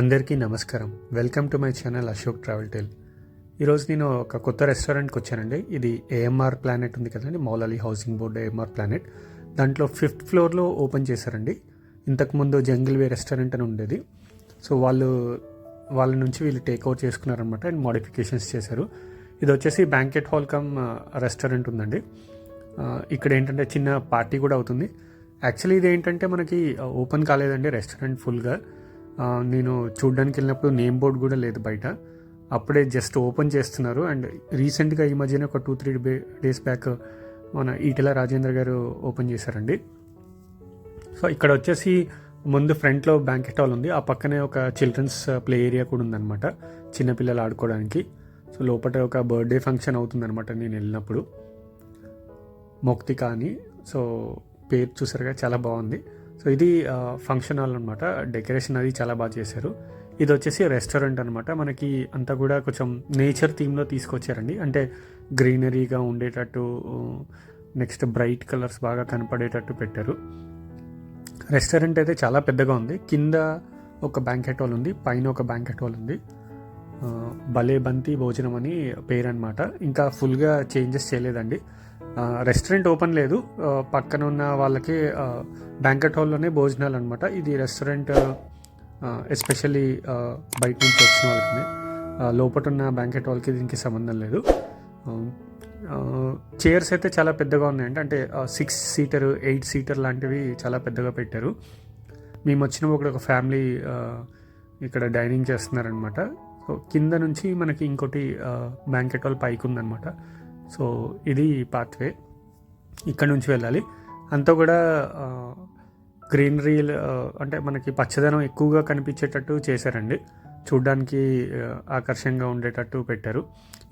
అందరికీ నమస్కారం. Welcome to my channel Ashok travel tell. ఈరోజు నేను ఒక కొత్త రెస్టారెంట్కి వచ్చానండి. ఇది ఏఎంఆర్ ప్లానెట్ ఉంది కదండి Moulali housing board AMR planet. దాంట్లో ఫిఫ్త్ ఫ్లోర్లో ఓపెన్ చేశారండి. ఇంతకుముందు జంగిల్ వే రెస్టారెంట్ అని ఉండేది. సో వాళ్ళు వాళ్ళ నుంచి వీళ్ళు టేక్ ఓవర్ చేసుకున్నారనమాట అండ్ మోడిఫికేషన్స్ చేశారు. ఇది వచ్చేసి బ్యాంకెట్ హాల్ కమ్ రెస్టారెంట్ ఉందండి. ఇక్కడ ఏంటంటే చిన్న పార్టీ కూడా అవుతుంది. యాక్చువల్లీ ఇది ఏంటంటే మనకి ఓపెన్ కాలేదండి రెస్టారెంట్ ఫుల్గా. నేను చూడడానికి వెళ్ళినప్పుడు నేమ్ బోర్డ్ కూడా లేదు బయట. అప్పుడే జస్ట్ ఓపెన్ చేస్తున్నారు. అండ్ రీసెంట్గా ఈ మధ్యన ఒక టూ త్రీ డేస్ బ్యాక్ మన ఈటెల రాజేంద్ర గారు ఓపెన్ చేశారండి. సో ఇక్కడ వచ్చేసి ముందు ఫ్రంట్లో బ్యాంకెట్ హాల్ ఉంది. ఆ పక్కనే ఒక చిల్డ్రన్స్ ప్లే ఏరియా కూడా ఉందన్నమాట. చిన్నపిల్లలు ఆడుకోవడానికి. సో లోపల ఒక బర్త్డే ఫంక్షన్ అవుతుందన్నమాట నేను వెళ్ళినప్పుడు. మొక్తిక అని. సో పేరు చూసారుగా చాలా బాగుంది. సో ఇది ఫంక్షన్ హాల్ అనమాట డెకరేషన్ అది చాలా బాగా చేశారు. ఇది వచ్చేసి రెస్టారెంట్ అనమాట మనకి అంతా కూడా కొంచెం నేచర్ థీమ్లో తీసుకొచ్చారండి. అంటే గ్రీనరీగా ఉండేటట్టు నెక్స్ట్ బ్రైట్ కలర్స్ బాగా కనపడేటట్టు పెట్టారు. రెస్టారెంట్ అయితే చాలా పెద్దగా ఉంది. కింద ఒక బ్యాంకెట్ హాల్ ఉంది పైన ఒక బ్యాంకెట్ హాల్ ఉంది. భలే బంతి భోజనం అని పేరు అనమాట ఇంకా ఫుల్గా చేంజెస్ చేయలేదండి. రెస్టారెంట్ ఓపెన్ లేదు. పక్కన ఉన్న వాళ్ళకి బ్యాంకెట్ హాల్లోనే భోజనాలు అనమాట ఇది రెస్టారెంట్ ఎస్పెషల్లీ బయట నుంచి వచ్చిన వాళ్ళకి. లోపల లోపట ఉన్న బ్యాంకెట్ హాల్కి దీనికి సంబంధం లేదు. చైర్స్ అయితే చాలా పెద్దగా ఉన్నాయండి. అంటే సిక్స్ సీటర్ ఎయిట్ సీటర్ లాంటివి చాలా పెద్దగా పెట్టారు. మేము వచ్చిన ఒక ఒక ఫ్యామిలీ ఇక్కడ డైనింగ్ చేస్తున్నారనమాట సో కింద నుంచి మనకి ఇంకోటి బ్యాంకెట్ హాల్ పైకి ఉందనమాట సో ఇది పాత్వే ఇక్కడ నుంచి వెళ్ళాలి. అంతా కూడా గ్రీనరీ అంటే మనకి పచ్చదనం ఎక్కువగా కనిపించేటట్టు చేశారండి. చూడ్డానికి ఆ, ఆకర్షణగా ఉండేటట్టు పెట్టారు.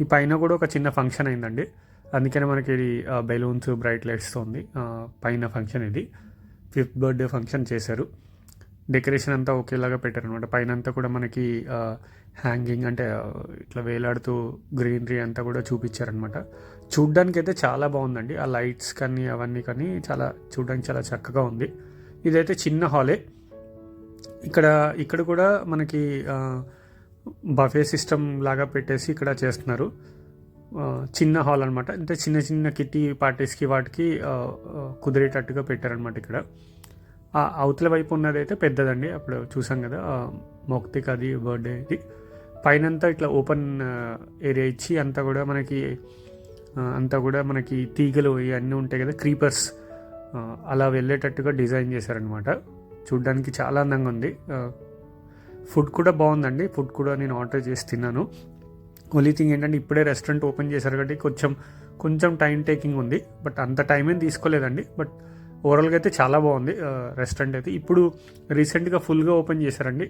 ఈ పైన కూడా ఒక చిన్న ఫంక్షన్ అయిందండి. అందుకనే మనకి ఇది బెలూన్స్ బ్రైట్ లైట్స్తో ఉంది. పైన ఫంక్షన్ ఇది. ఫిఫ్త్ బర్త్డే ఫంక్షన్ చేశారు. డెకరేషన్ అంతా ఒకేలాగా పెట్టారనమాట పైన అంతా కూడా మనకి హ్యాంగింగ్ అంటే ఇట్లా వేలాడుతూ గ్రీనరీ అంతా కూడా చూపించారనమాట చూడ్డానికి అయితే చాలా బాగుందండి. ఆ లైట్స్ కానీ అవన్నీ కానీ చాలా చూడడానికి చాలా చక్కగా ఉంది. ఇదైతే చిన్న హాలే. ఇక్కడ ఇక్కడ కూడా మనకి బఫే సిస్టమ్ లాగా పెట్టేసి ఇక్కడ చేస్తున్నారు. చిన్న హాల్ అనమాట అంటే చిన్న చిన్న కిట్టి పార్టీస్కి వాటికి కుదిరేటట్టుగా పెట్టారనమాట ఇక్కడ. ఆ అవతల వైపు ఉన్నది అయితే పెద్దదండి. అప్పుడు చూసాం కదా మొక్తిక్ అది బర్త్డే ఇది. పైనంతా ఇట్లా ఓపెన్ ఏరియా ఇచ్చి అంతా కూడా మనకి అంతా కూడా మనకి తీగలు ఇవన్నీ ఉంటాయి కదా క్రీపర్స్ అలా వెళ్ళేటట్టుగా డిజైన్ చేశారనమాట చూడ్డానికి చాలా అందంగా ఉంది. ఫుడ్ కూడా బాగుందండి. ఫుడ్ కూడా నేను ఆర్డర్ చేసి తిన్నాను. ఓన్లీ థింగ్ ఏంటంటే ఇప్పుడే రెస్టారెంట్ ఓపెన్ చేశారు కాబట్టి కొంచెం కొంచెం టైం టేకింగ్ ఉంది. బట్ అంత టైం ఏం తీసుకోలేదండి. బట్ ఓవరాల్గా అయితే చాలా బాగుంది. రెస్టారెంట్ అయితే. ఇప్పుడు రీసెంట్గా ఫుల్గా ఓపెన్ చేశారండి.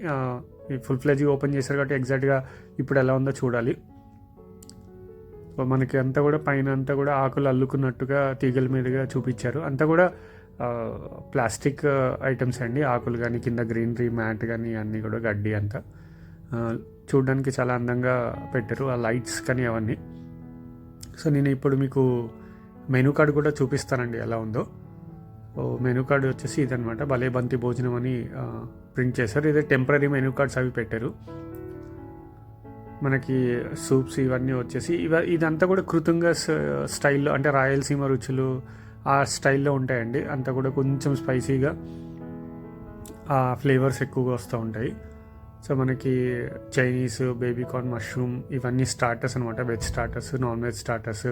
ఫుల్ ఫ్లెజ్గా ఓపెన్ చేశారు కాబట్టి ఎగ్జాక్ట్గా ఇప్పుడు ఎలా ఉందో చూడాలి. మనకి అంతా కూడా పైన అంతా కూడా ఆకులు అల్లుకున్నట్టుగా తీగల మీదుగా చూపించారు. అంతా కూడా ప్లాస్టిక్ ఐటమ్స్ అండి. ఆకులు కానీ కింద గ్రీనరీ మ్యాట్ కానీ అన్నీ కూడా గడ్డి అంతా. చూడడానికి చాలా అందంగా పెట్టారు. ఆ లైట్స్ కానీ అవన్నీ. సో నేను ఇప్పుడు మీకు మెనూ కార్డ్ కూడా చూపిస్తానండి ఎలా ఉందో. ఓ మెనూ కార్డ్ వచ్చేసి ఇదనమాట భలే బంతి భోజనం అని ప్రింట్ చేశారు. ఇదే టెంపరీ మెనూ కార్డ్స్ అవి పెట్టారు. మనకి సూప్స్ ఇవన్నీ వచ్చేసి ఇవ ఇదంతా కూడా కృతంగా స్టైల్లో అంటే రాయలసీమ రుచులు ఆ స్టైల్లో ఉంటాయండి. అంతా కూడా కొంచెం స్పైసీగా ఆ ఫ్లేవర్స్ ఎక్కువగా వస్తూ ఉంటాయి. సో మనకి చైనీస్ బేబీ కార్న్ మష్రూమ్ ఇవన్నీ స్టార్టర్స్ అనమాట veg starters non veg starters.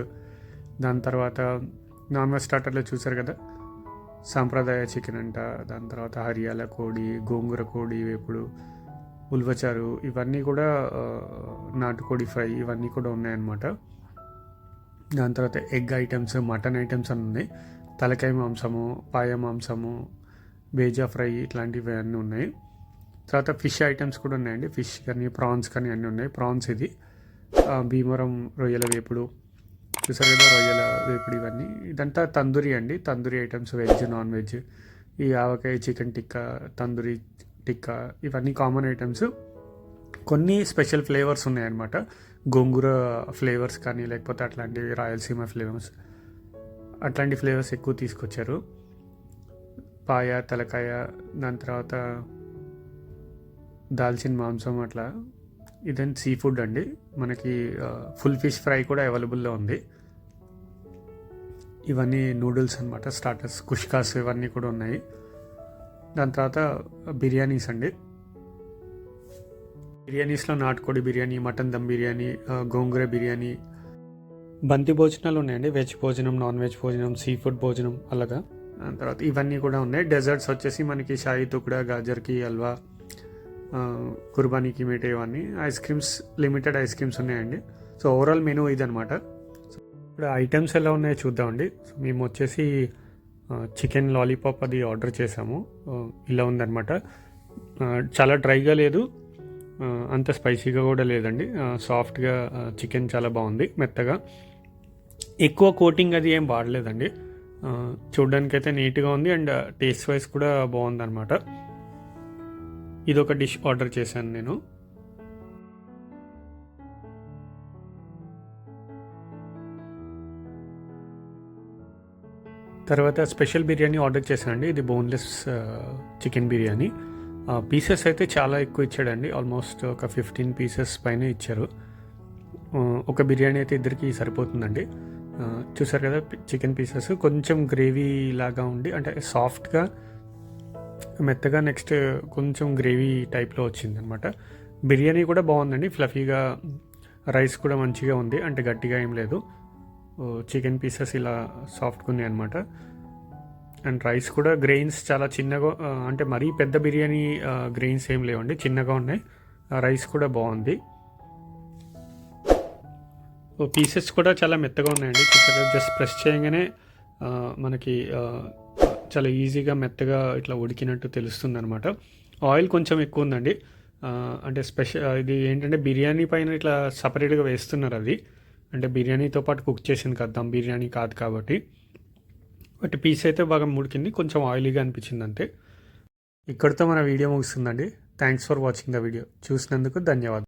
దాని తర్వాత నాన్ వెజ్ స్టార్టర్లో చూసారు కదా? సాంప్రదాయ చికెన్ అంట. దాని తర్వాత హరియాల కోడి గోంగూర కోడి వేపుడు. ఉల్వచారు ఇవన్నీ కూడా నాటుకోడి ఫ్రై ఇవన్నీ కూడా ఉన్నాయన్నమాట. దాని తర్వాత ఎగ్ ఐటమ్స్ మటన్ ఐటమ్స్ అని ఉన్నాయి. తలకాయ మాంసము పాయ మాంసము బేజా ఫ్రై ఇట్లాంటివి అన్నీ ఉన్నాయి. తర్వాత ఫిష్ ఐటమ్స్ కూడా ఉన్నాయండి. ఫిష్ కానీ ప్రాన్స్ కానీ అన్నీ ఉన్నాయి. ప్రాన్స్ ఇది. భీమవరం రొయ్యల వేపుడు చూసారు కదా రొయ్యల వేపుడు ఇవన్నీ. ఇదంతా తందూరి అండి. Tandoori items veg non veg. ఈ ఆవకాయ చికెన్ టిక్కా తందూరి టిక్కా ఇవన్నీ కామన్ ఐటమ్స్ కొన్ని స్పెషల్ ఫ్లేవర్స్ ఉన్నాయన్నమాట. గోంగూర ఫ్లేవర్స్ కానీ లేకపోతే అట్లాంటివి రాయలసీమ ఫ్లేవర్స్ అట్లాంటి ఫ్లేవర్స్ ఎక్కువ తీసుకొచ్చారు. పాయ తలకాయ దాని తర్వాత దాల్చిన మాంసం అట్లా. ఇదేం సీ ఫుడ్ అండి. మనకి ఫుల్ ఫిష్ ఫ్రై కూడా అవైలబుల్లో ఉంది. ఇవన్నీ నూడిల్స్ అనమాట స్టార్టర్స్ కుష్కాస్ ఇవన్నీ కూడా ఉన్నాయి. దాని తర్వాత బిర్యానీస్ అండి బిర్యానీస్లో నాటుకోడి బిర్యానీ మటన్ దమ్ బిర్యానీ గోంగూర బిర్యానీ. బంతి భోజనాలు ఉన్నాయండి. వెజ్ భోజనం నాన్ వెజ్ భోజనం సీ ఫుడ్ భోజనం అలాగా. దాని తర్వాత ఇవన్నీ కూడా ఉన్నాయి. డెజర్ట్స్ వచ్చేసి మనకి షాయి తుకుడా గాజర్కి హల్వా కుర్బానీకి మీటే ఇవన్నీ. Ice creams limited ice creams ఉన్నాయండి. సో ఓవరాల్ మెనూ ఇదనమాట ఇప్పుడు ఐటమ్స్ ఎలా ఉన్నాయో చూద్దామండి. సో మేము వచ్చేసి చికెన్ లాలీపాప్ అది ఆర్డర్ చేసాము ఇలా ఉందన్నమాట. చాలా డ్రైగా లేదు. అంత స్పైసీగా కూడా లేదండి. సాఫ్ట్గా చికెన్ చాలా బాగుంది మెత్తగా. ఎక్కువ కోటింగ్ అది ఏం వాడలేదండి. ఆ, చూడ్డానికైతే నీట్గా ఉంది అండ్ టేస్ట్ వైజ్ కూడా బాగుందన్నమాట. ఇది ఒక డిష్ ఆర్డర్ చేశాను నేను. తర్వాత స్పెషల్ బిర్యానీ ఆర్డర్ చేశానండి. ఇది బోన్లెస్ చికెన్ బిర్యానీ. పీసెస్ అయితే చాలా ఎక్కువ ఇచ్చాడండి. ఆల్మోస్ట్ ఒక ఫిఫ్టీన్ పీసెస్ పైన ఇచ్చారు. ఒక బిర్యానీ అయితే ఇద్దరికి సరిపోతుందండి. చూసారు కదా చికెన్ పీసెస్. కొంచెం గ్రేవీ లాగా ఉండి అంటే సాఫ్ట్గా మెత్తగా నెక్స్ట్ కొంచెం గ్రేవీ టైప్లో వచ్చింది అనమాట బిర్యానీ కూడా బాగుందండి. ఫ్లఫీగా రైస్ కూడా మంచిగా ఉంది. అంటే గట్టిగా ఏం లేదు. చికెన్ పీసెస్ ఇలా సాఫ్ట్గా ఉన్నాయి అనమాట అండ్ రైస్ కూడా గ్రెయిన్స్ చాలా చిన్నగా అంటే మరీ పెద్ద బిర్యానీ గ్రెయిన్స్ ఏం లేవండి చిన్నగా ఉన్నాయి. రైస్ కూడా బాగుంది. పీసెస్ కూడా చాలా మెత్తగా ఉన్నాయండి. చూసారు జస్ట్ ప్రెస్ చేయగానే మనకి చాలా ఈజీగా మెత్తగా ఇట్లా ఉడికినట్టు తెలుస్తుంది అనమాట ఆయిల్ కొంచెం ఎక్కువ ఉందండి. అంటే స్పెషల్ ఇది ఏంటంటే బిర్యానీ పైన ఇట్లా సపరేట్గా వేస్తున్నారు అది. అంటే బిర్యానీతో పాటు కుక్ చేసింది కదా దమ్ బిర్యానీ కాదు కాబట్టి. బట్ పీస్ అయితే బాగా ముడికింది కొంచెం ఆయిలీగా అనిపించింది అంతే. ఇక్కడితో మన video ముగుస్తుందండి. Thanks for watching the video చూసినందుకు ధన్యవాదాలు.